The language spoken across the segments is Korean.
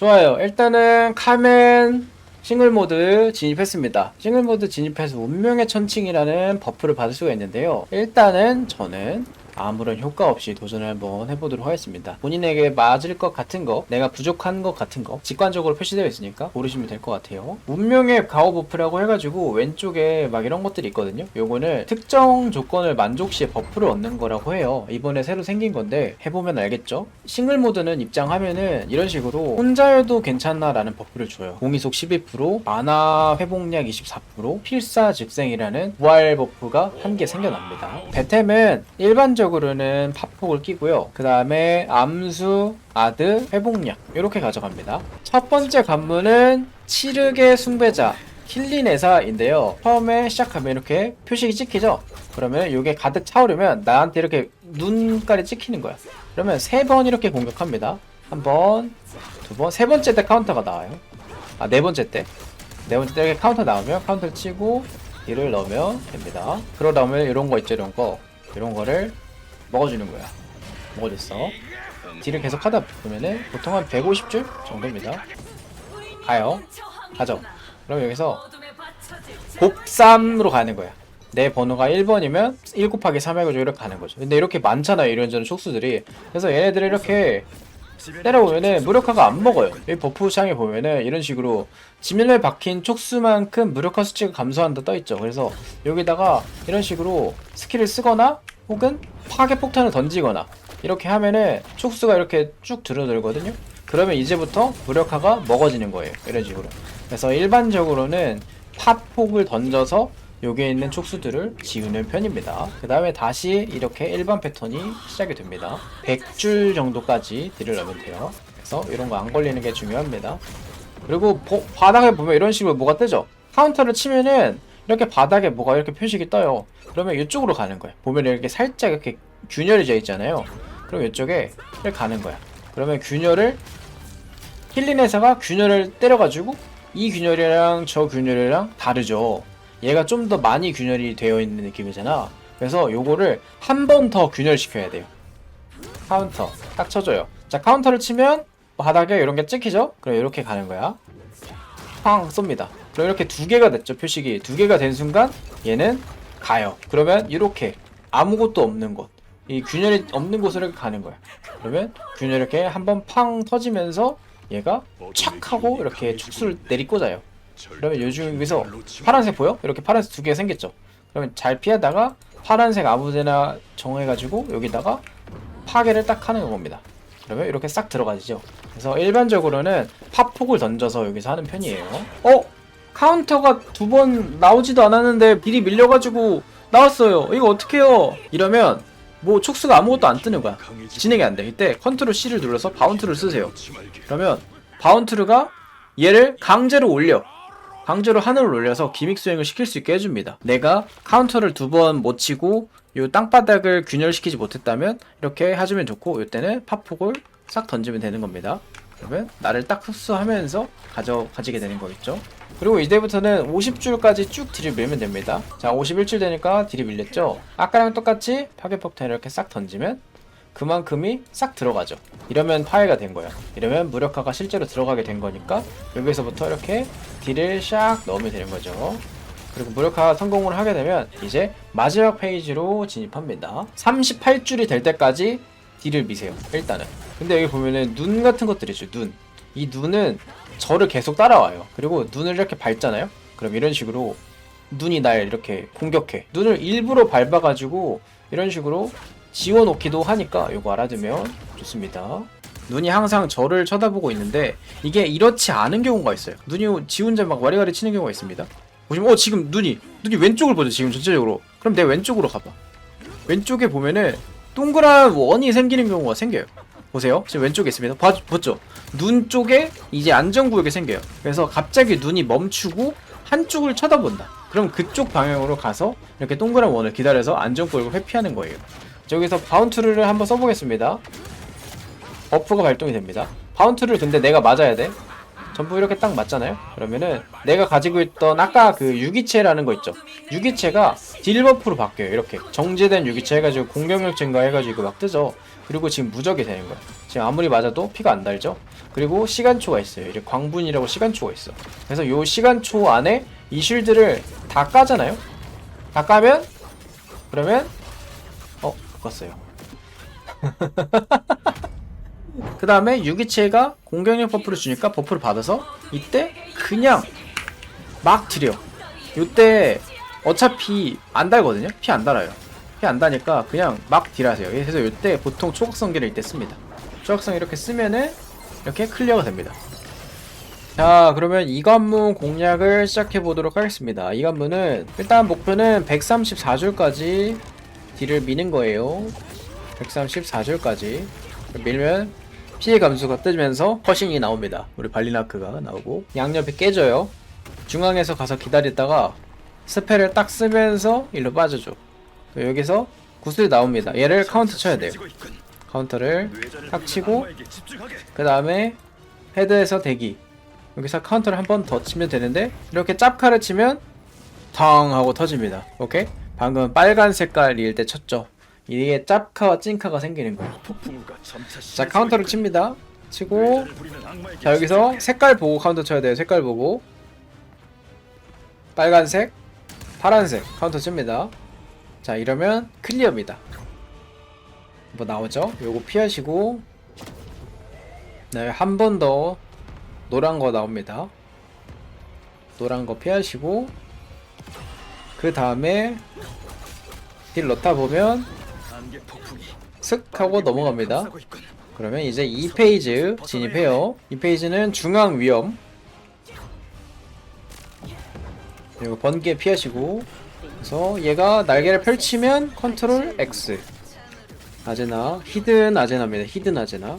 좋아요. 일단은 카멘 싱글 모드 진입했습니다. 싱글 모드 진입해서 운명의 천칭이라는 버프를 받을 수가 있는데요. 일단은 저는 아무런 효과 없이 도전을 한번 해보도록 하겠습니다. 본인에게 맞을 것 같은 거, 내가 부족한 것 같은 거, 직관적으로 표시되어 있으니까 고르시면 될 것 같아요. 운명의 가오 버프라고 해가지고 왼쪽에 막 이런 것들이 있거든요. 요거는 특정 조건을 만족 시에 버프를 얻는 거라고 해요. 이번에 새로 생긴 건데 해보면 알겠죠? 싱글 모드는 입장하면은 이런 식으로 혼자여도 괜찮나라는 버프를 줘요. 공이속 12%, 마나 회복량 24%, 필사 즉생이라는 부활 버프가 한 개 생겨납니다. 배템은 일반적으로 는 팝폭을 끼고요. 그 다음에 암수, 아드, 회복량 이렇게 가져갑니다. 첫 번째 관문은 치르게 숭배자 킬린에사인데요. 처음에 시작하면 이렇게 표식이 찍히죠? 그러면 이게 가득 차오르면 나한테 이렇게 눈깔이 찍히는 거야. 그러면 세 번 이렇게 공격합니다. 한 번, 두 번, 세 번째 때 카운터가 나와요. 아, 네 번째 때. 네 번째 때 이렇게 카운터 나오면 카운터를 치고 딜을 넣으면 됩니다. 그러다 보면 이런 거 있죠, 이런 거. 이런 거를 먹어주는 거야. 먹어줬어. 딜을 계속 하다 보면은 보통 한 150줄 정도입니다. 가요. 가죠. 그럼 여기서 곱삼으로 가는 거야. 내 번호가 1번이면 1 곱하기 3 해가지고 이렇게 가는 거죠. 근데 이렇게 많잖아요, 이런저런 촉수들이. 그래서 얘네들을 이렇게 때려보면은 무력화가 안 먹어요. 여기 버프 창에 보면은 이런 식으로 지면에 박힌 촉수만큼 무력화 수치가 감소한다 떠있죠. 그래서 여기다가 이런 식으로 스킬을 쓰거나 혹은 파괴 폭탄을 던지거나 이렇게 하면은 촉수가 이렇게 쭉 줄어들거든요. 그러면 이제부터 무력화가 먹어지는 거예요. 이런 식으로. 그래서 일반적으로는 팝폭을 던져서 여기에 있는 촉수들을 지우는 편입니다. 그 다음에 다시 이렇게 일반 패턴이 시작이 됩니다. 100줄 정도까지 딜을 넣으면 돼요. 그래서 이런 거 안 걸리는 게 중요합니다. 그리고 보- 바닥에 보면 이런 식으로 뭐가 뜨죠? 카운터를 치면은 이렇게 바닥에 뭐가 이렇게 표식이 떠요. 그러면 이쪽으로 가는 거예요. 보면 이렇게 살짝 이렇게 균열이 져 있잖아요. 그럼 이쪽에 가는 거야. 그러면 균열을 힐린에서가 균열을 때려가지고 이 균열이랑 저 균열이랑 다르죠. 얘가 좀 더 많이 균열이 되어 있는 느낌이잖아. 그래서 요거를 한 번 더 균열시켜야 돼요. 카운터 딱 쳐줘요. 자 카운터를 치면 바닥에 이런 게 찍히죠? 그럼 이렇게 가는 거야. 팡 쏩니다. 그럼 이렇게 두 개가 됐죠 표식이 두 개가 된 순간 얘는 가요. 그러면 이렇게 아무것도 없는 곳, 이 균열이 없는 곳으로 가는 거야. 그러면 균열 이렇게 한번 팡 터지면서 얘가 착 하고 이렇게 축수를 내리꽂아요. 그러면 요즘 여기서 파란색 보여? 이렇게 파란색 두 개 생겼죠. 그러면 잘 피하다가 파란색 아무데나 정해가지고 여기다가 파괴를 딱 하는 겁니다. 그러면 이렇게 싹 들어가지죠. 그래서 일반적으로는 팝폭을 던져서 여기서 하는 편이에요. 어? 카운터가 두 번 나오지도 않았는데 딜이 밀려가지고 나왔어요. 이거 어떡해요? 이러면 뭐 촉수가 아무것도 안 뜨는 거야. 진행이 안 돼. 이때 컨트롤 C를 눌러서 바운트를 쓰세요. 그러면 바운트르가 얘를 강제로 올려. 강제로 하늘을 올려서 기믹 수행을 시킬 수 있게 해줍니다. 내가 카운터를 두 번 못 치고 요 땅바닥을 균열시키지 못했다면 이렇게 해주면 좋고 이때는 팝폭을 싹 던지면 되는 겁니다. 그러면 나를 딱 흡수하면서 가져 가지게 되는 거겠죠. 그리고 이제부터는 50줄까지 쭉 딜을 밀면 됩니다. 자, 51줄 되니까 딜이 밀렸죠. 아까랑 똑같이 파괴폭탄 이렇게 싹 던지면 그만큼이 싹 들어가죠. 이러면 파괴가 된 거야. 이러면 무력화가 실제로 들어가게 된 거니까 여기서부터 이렇게 딜을 샥 넣으면 되는 거죠. 그리고 무력화 성공을 하게 되면 이제 마지막 페이지로 진입합니다. 38줄이 될 때까지 딜을 미세요. 일단은. 근데 여기 보면은 눈 같은 것들이 있죠. 눈. 이 눈은 저를 계속 따라와요. 그리고 눈을 이렇게 밟잖아요. 그럼 이런 식으로 눈이 날 이렇게 공격해. 눈을 일부러 밟아가지고 이런 식으로 지워놓기도 하니까 이거 알아두면 좋습니다. 눈이 항상 저를 쳐다보고 있는데 이게 이렇지 않은 경우가 있어요. 눈이 지 혼자 막 와리가리 치는 경우가 있습니다. 보시면 어 지금 눈이 눈이 왼쪽을 보죠 지금 전체적으로. 그럼 내 왼쪽으로 가봐. 왼쪽에 보면은 동그란 원이 생기는 경우가 생겨요. 보세요. 지금 왼쪽에 있습니다. 봐, 봤죠? 눈 쪽에 이제 안전구역이 생겨요. 그래서 갑자기 눈이 멈추고 한쪽을 쳐다본다. 그럼 그쪽 방향으로 가서 이렇게 동그란 원을 기다려서 안전구역을 회피하는 거예요. 여기서 바운트를 한번 써보겠습니다. 버프가 발동이 됩니다. 바운트를 근데 내가 맞아야 돼. 전부 이렇게 딱 맞잖아요. 그러면은 내가 가지고 있던 아까 그 유기체라는 거 있죠. 유기체가 딜 버프로 바뀌어요. 이렇게 정제된 유기체 해가지고 공격력 증가 해가지고 막 뜨죠. 그리고 지금 무적이 되는 거야. 지금 아무리 맞아도 피가 안 달죠. 그리고 시간초가 있어요. 이제 광분이라고 시간초가 있어. 그래서 요 시간초 안에 이 쉴드를 다 까잖아요. 다 까면 그러면 어 바꿨어요. 그 다음에 유기체가 공격력 버프를 주니까 버프를 받아서 이때 그냥 막 들여. 이때 어차피 안 달거든요. 피 안 달아요. 피 안 다니까 그냥 막 딜하세요. 그래서 이때 보통 초각성기를 이때 씁니다. 초각성 이렇게 쓰면은 이렇게 클리어가 됩니다. 자 그러면 이 관문 공략을 시작해 보도록 하겠습니다. 이 관문은 일단 목표는 134줄까지 딜을 미는 거예요. 134줄까지 밀면 피해 감수가 뜨면서 허신이 나옵니다. 우리 발리나크가 나오고 양옆이 깨져요. 중앙에서 가서 기다리다가 스펠을 딱 쓰면서 일로 빠져줘. 여기서 구슬이 나옵니다. 얘를 카운터 쳐야 돼요. 카운터를 딱 치고 그 다음에 헤드에서 대기 여기서 카운터를 한 번 더 치면 되는데 이렇게 짭카를 치면 텅 하고 터집니다. 오케이? 방금 빨간 색깔일 때 쳤죠. 이게 짭카와 찐카가 생기는 거예요. 자 카운터를 칩니다. 치고 자 여기서 색깔 보고 카운터 쳐야 돼요. 색깔 보고 빨간색, 파란색 카운터 칩니다. 자 이러면 클리어입니다. 뭐 나오죠? 요거 피하시고 네, 한 번 더 노란 거 나옵니다. 노란 거 피하시고 그 다음에 딜 넣다 보면 슥 하고 넘어갑니다. 그러면 이제 2페이지 진입해요. 2페이지는 중앙 위험. 그리고 번개 피하시고 그래서 얘가 날개를 펼치면 컨트롤 X 아제나 히든 아제나입니다. 히든 아제나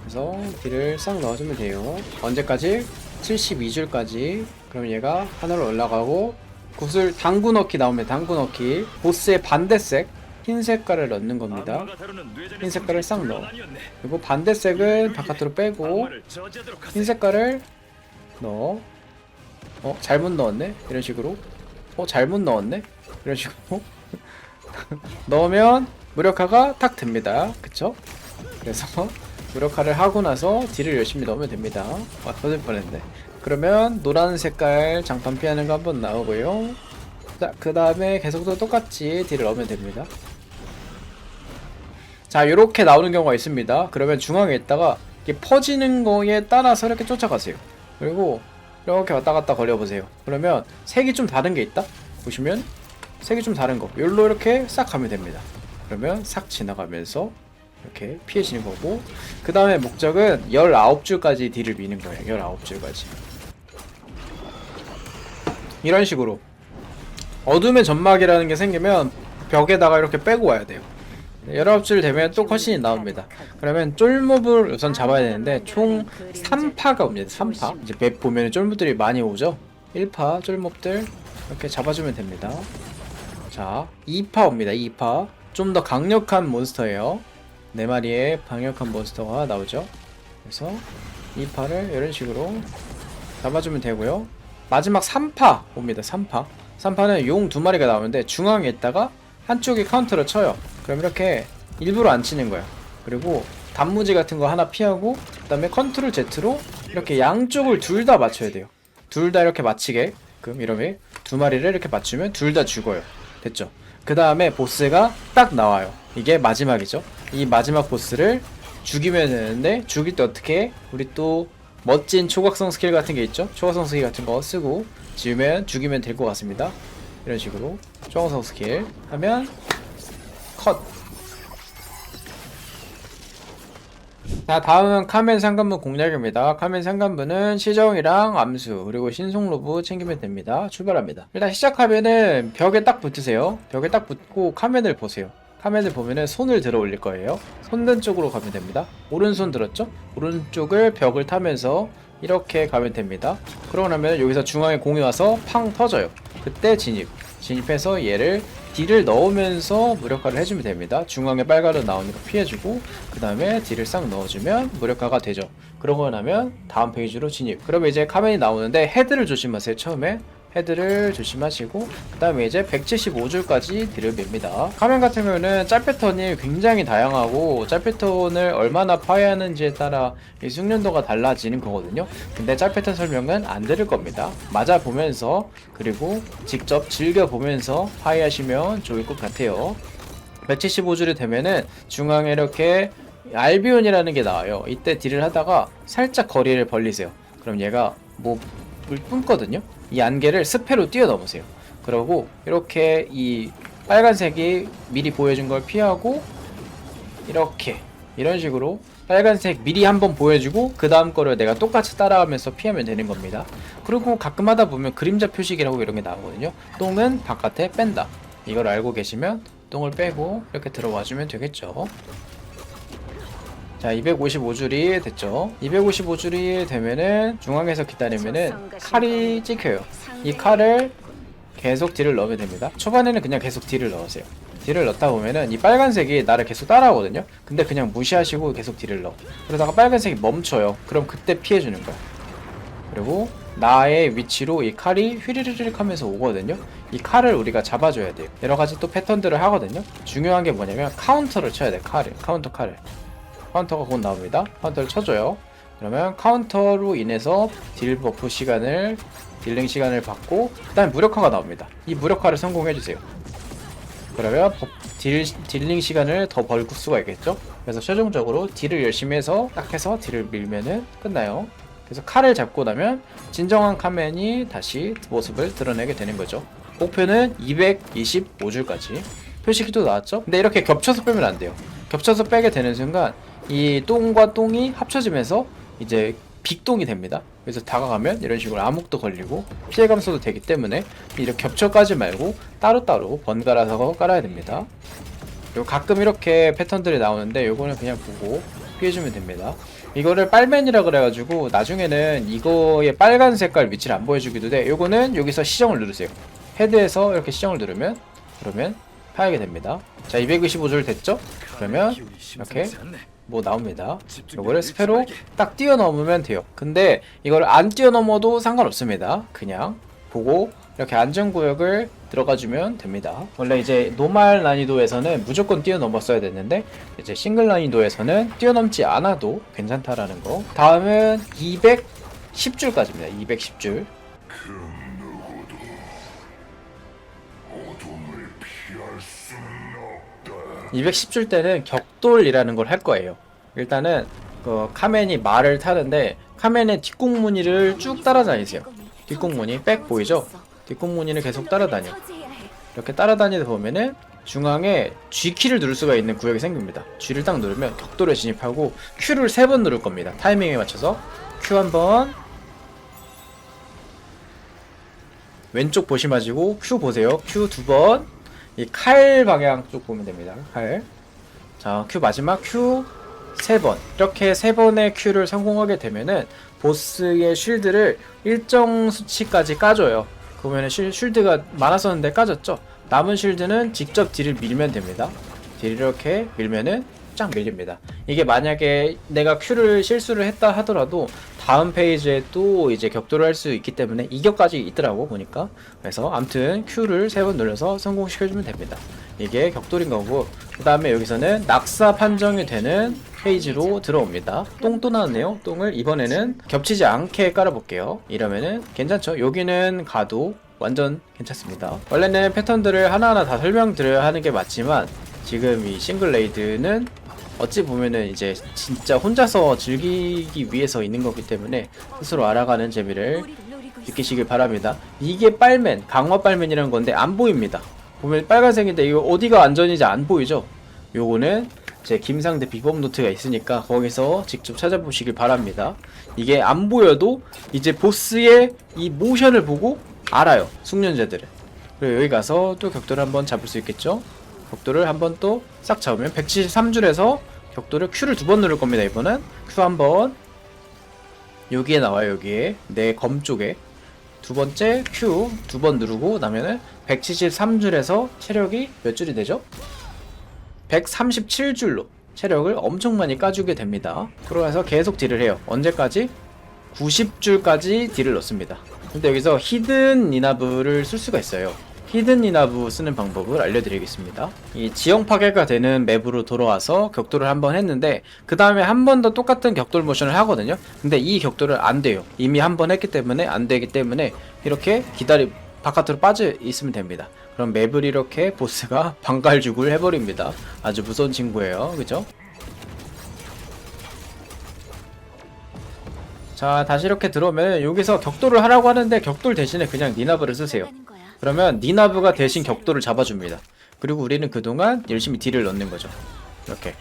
그래서 딜을 싹 넣어주면 돼요. 언제까지? 72줄까지 그럼 얘가 하늘로 올라가고 구슬 당구 넣기 나오면 당구 넣기 보스의 반대색 흰 색깔을 넣는 겁니다. 흰 색깔을 싹 넣어. 그리고 반대색은 바깥으로 빼고 흰 색깔을 넣어. 어 잘못 넣었네. 이런 식으로. 어 잘못 넣었네. 이런 식으로. 넣으면 무력화가 탁 됩니다. 그쵸? 그래서 무력화를 하고 나서 딜을 열심히 넣으면 됩니다. 와 터질 뻔했네. 그러면 노란 색깔 장판 피하는 거 한번 나오고요. 자, 그 다음에 계속 또 똑같이 딜을 넣으면 됩니다. 자, 이렇게 나오는 경우가 있습니다. 그러면 중앙에 있다가 이게 퍼지는 거에 따라서 이렇게 쫓아가세요. 그리고 이렇게 왔다 갔다 걸려보세요. 그러면 색이 좀 다른 게 있다? 보시면 색이 좀 다른 거. 여기로 이렇게 싹 가면 됩니다. 그러면 싹 지나가면서 이렇게 피해지는 거고 그 다음에 목적은 19줄까지 딜을 미는 거예요. 19줄까지. 이런 식으로 어둠의 점막이라는 게 생기면 벽에다가 이렇게 빼고 와야 돼요. 19줄 되면 또 컷신이 나옵니다. 그러면 쫄몹을 우선 잡아야 되는데 총 3파가 옵니다. 3파. 이제 맵 보면 쫄몹들이 많이 오죠. 1파 쫄몹들 이렇게 잡아주면 됩니다. 자, 2파 옵니다. 2파. 좀 더 강력한 몬스터예요. 네 마리의 강력한 몬스터가 나오죠. 그래서 2파를 이런 식으로 잡아주면 되고요. 마지막 3파 옵니다. 3파. 3파는 용 두 마리가 나오는데 중앙에 있다가 한쪽이 카운터를 쳐요. 그럼 이렇게 일부러 안 치는 거야. 그리고 단무지 같은 거 하나 피하고 그 다음에 컨트롤 Z로 이렇게 양쪽을 둘 다 맞춰야 돼요. 둘 다 이렇게 맞히게. 그럼 이러면 두 마리를 이렇게 맞추면 둘 다 죽어요. 됐죠? 그 다음에 보스가 딱 나와요. 이게 마지막이죠. 이 마지막 보스를 죽이면 되는데 죽일 때 어떻게 해? 우리 또 멋진 초각성 스킬 같은 게 있죠? 초각성 스킬 같은 거 쓰고 지우면 죽이면 될 것 같습니다. 이런 식으로 초각성 스킬 하면 컷. 자 다음은 카멘 상관부 공략입니다. 카멘 상관부는 시정이랑 암수 그리고 신속로브 챙기면 됩니다. 출발합니다. 일단 시작하면은 벽에 딱 붙으세요. 벽에 딱 붙고 카멘을 보세요. 카멘을 보면은 손을 들어 올릴 거예요. 손든 쪽으로 가면 됩니다. 오른손 들었죠? 오른쪽을 벽을 타면서 이렇게 가면 됩니다. 그러고 나면 여기서 중앙에 공이 와서 팡 터져요. 그때 진입. 진입해서 얘를 딜을 넣으면서 무력화를 해주면 됩니다. 중앙에 빨간으로 나오니까 피해주고 그 다음에 딜을 싹 넣어주면 무력화가 되죠. 그러고 나면 다음 페이지로 진입. 그러면 이제 카멘이 나오는데 헤드를 조심하세요. 처음에 헤드를 조심하시고 그 다음에 이제 175줄까지 딜을 밉니다 카멘 같은 경우는 짤 패턴이 굉장히 다양하고 짤 패턴을 얼마나 파괴하는지에 따라 이 숙련도가 달라지는 거거든요 근데 짤 패턴 설명은 안 들을 겁니다 맞아 보면서 그리고 직접 즐겨 보면서 파괴하시면 좋을 것 같아요 175줄이 되면은 중앙에 이렇게 알비온이라는 게 나와요. 이때 딜을 하다가 살짝 거리를 벌리세요. 그럼 얘가 뭐물 뿜거든요. 이 안개를 스페로 뛰어넘으세요. 그러고 이렇게 이 빨간색이 미리 보여준 걸 피하고 이렇게 이런 식으로 빨간색 미리 한번 보여주고 그 다음 거를 내가 똑같이 따라하면서 피하면 되는 겁니다. 그리고 가끔 하다 보면 그림자 표식이라고 이런 게 나오거든요. 똥은 바깥에 뺀다. 이걸 알고 계시면 똥을 빼고 이렇게 들어와 주면 되겠죠. 자, 255줄이 됐죠. 255줄이 되면은 중앙에서 기다리면은 칼이 찍혀요. 이 칼을 계속 딜을 넣으면 됩니다. 초반에는 그냥 계속 딜을 넣으세요. 딜을 넣다 보면은 이 빨간색이 나를 계속 따라오거든요. 근데 그냥 무시하시고 계속 딜을 넣어. 그러다가 빨간색이 멈춰요. 그럼 그때 피해주는 거야. 그리고 나의 위치로 이 칼이 휘리르륵 하면서 오거든요. 이 칼을 우리가 잡아줘야 돼요. 여러 가지 또 패턴들을 하거든요. 중요한 게 뭐냐면 카운터를 쳐야 돼. 칼을. 카운터 칼을. 카운터가 곧 나옵니다. 카운터를 쳐줘요. 그러면 카운터로 인해서 딜 버프 시간을 딜링 시간을 받고 그 다음에 무력화가 나옵니다. 이 무력화를 성공해주세요. 그러면 버- 딜, 딜링 시간을 더벌 수가 있겠죠? 그래서 최종적으로 딜을 열심히 해서 딱 해서 딜을 밀면은 끝나요. 그래서 칼을 잡고 나면 진정한 카멘이 다시 모습을 드러내게 되는 거죠. 목표는 225줄까지. 표식이 또 나왔죠? 근데 이렇게 겹쳐서 빼면 안 돼요. 겹쳐서 빼게 되는 순간 이 똥과 똥이 합쳐지면서 이제 빅똥이 됩니다. 그래서 다가가면 이런 식으로 암흑도 걸리고 피해 감소도 되기 때문에 이렇게 겹쳐 까지 말고 따로따로 번갈아서 깔아야 됩니다. 그리고 가끔 이렇게 패턴들이 나오는데 요거는 그냥 보고 피해주면 됩니다. 이거를 빨맨이라 그래가지고 나중에는 이거의 빨간 색깔 위치를 안 보여주기도 돼. 요거는 여기서 시정을 누르세요. 헤드에서 이렇게 시정을 누르면 그러면 파하게 됩니다. 자 225줄 됐죠? 그러면 이렇게 뭐 나옵니다. 요거를 스페로 딱 뛰어넘으면 돼요. 근데 이걸 안 뛰어넘어도 상관없습니다. 그냥 보고 이렇게 안전구역을 들어가주면 됩니다. 원래 이제 노말 난이도에서는 무조건 뛰어넘었어야 됐는데 이제 싱글 난이도에서는 뛰어넘지 않아도 괜찮다라는 거. 다음은 210줄까지입니다. 210줄. 210줄 때는 격돌이라는 걸 할 거예요. 일단은 그 카멘이 말을 타는데 카멘의 뒷공무니를 쭉 따라다니세요. 뒷공무니 백 보이죠? 뒷공무니를 계속 따라다녀. 이렇게 따라다니다 보면은 중앙에 G키를 누를 수가 있는 구역이 생깁니다. G를 딱 누르면 격돌에 진입하고 Q를 세 번 누를 겁니다. 타이밍에 맞춰서 Q 한 번, 왼쪽 보시마시고 Q 보세요. Q 두 번, 이 칼 방향 쪽 보면 됩니다. 칼. 자, Q 마지막 Q 세 번. 이렇게 세 번의 Q를 성공하게 되면은 보스의 쉴드를 일정 수치까지 까줘요. 그러면은 쉴, 쉴드가 많았었는데 까졌죠? 남은 쉴드는 직접 딜을 밀면 됩니다. 딜 이렇게 밀면은 쫙 밀립니다. 이게 만약에 내가 Q를 실수를 했다 하더라도 다음 페이지에 또 이제 격돌을 할 수 있기 때문에 이격까지 있더라고 보니까 그래서 암튼 Q를 세 번 눌러서 성공시켜주면 됩니다. 이게 격돌인 거고 그 다음에 여기서는 낙사 판정이 되는 페이지로 들어옵니다. 똥 또 나왔네요. 똥을 이번에는 겹치지 않게 깔아볼게요. 이러면은 괜찮죠? 여기는 가도 완전 괜찮습니다. 원래는 패턴들을 하나하나 다 설명드려야 하는 게 맞지만 지금 이 싱글 레이드는 어찌 보면은 이제 진짜 혼자서 즐기기 위해서 있는 거기 때문에 스스로 알아가는 재미를 느끼시길 바랍니다. 이게 빨맨, 강화 빨맨이라는 건데 안 보입니다. 보면 빨간색인데 이거 어디가 안전인지 안 보이죠? 요거는 제 김상대 비법 노트가 있으니까 거기서 직접 찾아보시길 바랍니다. 이게 안 보여도 이제 보스의 이 모션을 보고 알아요. 숙련자들은. 그리고 여기 가서 또 격돌을 한번 잡을 수 있겠죠? 격돌을 한번 또 싹 잡으면 173줄에서 격돌을 Q를 두 번 누를 겁니다. 이번엔 Q 한 번. 여기에 나와요. 여기에 내 검 쪽에 두 번째 Q 두 번 누르고 나면은 173줄에서 체력이 몇 줄이 되죠? 137줄로 체력을 엄청 많이 까주게 됩니다. 그러면서 계속 딜을 해요. 언제까지? 90줄까지 딜을 넣습니다. 근데 여기서 히든 니나브를 쓸 수가 있어요. 히든 니나브 쓰는 방법을 알려드리겠습니다. 이 지형 파괴가 되는 맵으로 돌아와서 격돌을 한번 했는데 그 다음에 한 번 더 똑같은 격돌 모션을 하거든요. 근데 이 격돌을 안 돼요. 이미 한 번 했기 때문에 안 되기 때문에 이렇게 기다리 바깥으로 빠져 있으면 됩니다. 그럼 맵을 이렇게 보스가 방갈죽을 해버립니다. 아주 무서운 친구예요. 그죠? 자 다시 이렇게 들어오면 여기서 격돌을 하라고 하는데 격돌 대신에 그냥 니나브를 쓰세요. 그러면 니나브가 대신 격돌을 잡아줍니다. 그리고 우리는 그동안 열심히 딜을 넣는 거죠. 이렇게.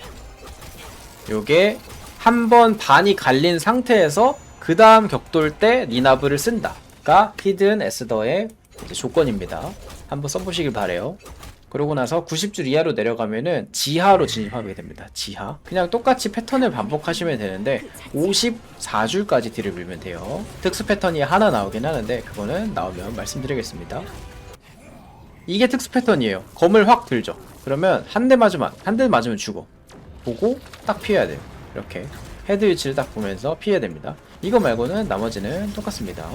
요게 한 번 반이 갈린 상태에서 그 다음 격돌 때 니나브를 쓴다가 히든 에스더의 조건입니다. 한번 써보시길 바래요. 그러고 나서 90줄 이하로 내려가면은 지하로 진입하게 됩니다. 지하. 그냥 똑같이 패턴을 반복하시면 되는데 54줄까지 딜을 밀면 돼요. 특수 패턴이 하나 나오긴 하는데 그거는 나오면 말씀드리겠습니다. 이게 특수 패턴이에요. 검을 확 들죠. 그러면 한 대 맞으면 한 대 맞으면 죽어. 보고 딱 피해야 돼요. 이렇게 헤드 위치를 딱 보면서 피해야 됩니다. 이거 말고는 나머지는 똑같습니다.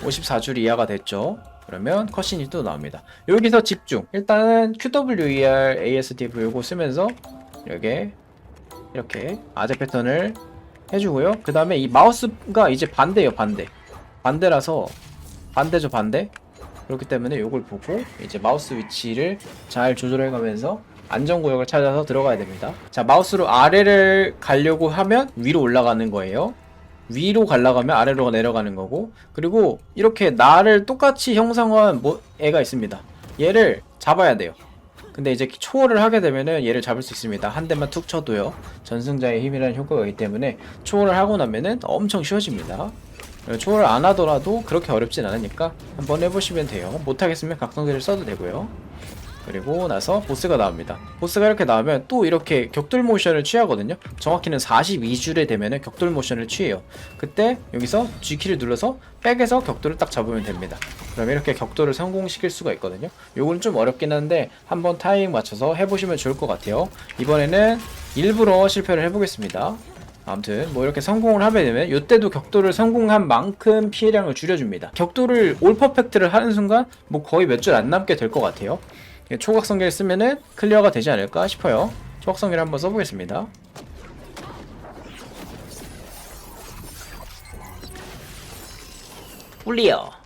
54줄 이하가 됐죠. 그러면 컷신이 또 나옵니다. 여기서 집중. 일단은 QWER ASDF 요거 쓰면서 여기 이렇게 아재 패턴을 해주고요. 그 다음에 이 마우스가 이제 반대예요, 반대. 반대라서 반대죠, 반대. 그렇기 때문에 요걸 보고 이제 마우스 위치를 잘 조절해 가면서 안전구역을 찾아서 들어가야 됩니다. 자, 마우스로 아래를 가려고 하면 위로 올라가는 거예요. 위로 가려가면 아래로 내려가는 거고 그리고 이렇게 나를 똑같이 형성한 뭐 애가 있습니다. 얘를 잡아야 돼요. 근데 이제 초월을 하게 되면은 얘를 잡을 수 있습니다. 한 대만 툭 쳐도요. 전승자의 힘이라는 효과가 있기 때문에 초월을 하고 나면은 엄청 쉬워집니다. 초월을 안 하더라도 그렇게 어렵진 않으니까 한번 해보시면 돼요. 못하겠으면 각성기를 써도 되고요. 그리고 나서 보스가 나옵니다. 보스가 이렇게 나오면 또 이렇게 격돌 모션을 취하거든요. 정확히는 42줄에 되면은 격돌 모션을 취해요. 그때 여기서 G키를 눌러서 백에서 격돌을 딱 잡으면 됩니다. 그럼 이렇게 격돌을 성공시킬 수가 있거든요. 요건 좀 어렵긴 한데 한번 타이밍 맞춰서 해보시면 좋을 것 같아요. 이번에는 일부러 실패를 해보겠습니다. 아무튼 뭐 이렇게 성공을 하게 되면 이때도 격돌을 성공한 만큼 피해량을 줄여줍니다. 격돌을 올 퍼펙트를 하는 순간 뭐 거의 몇 줄 안 남게 될 것 같아요. 초각성계를 쓰면은 클리어가 되지 않을까 싶어요. 초각성계를 한번 써보겠습니다. 클리어.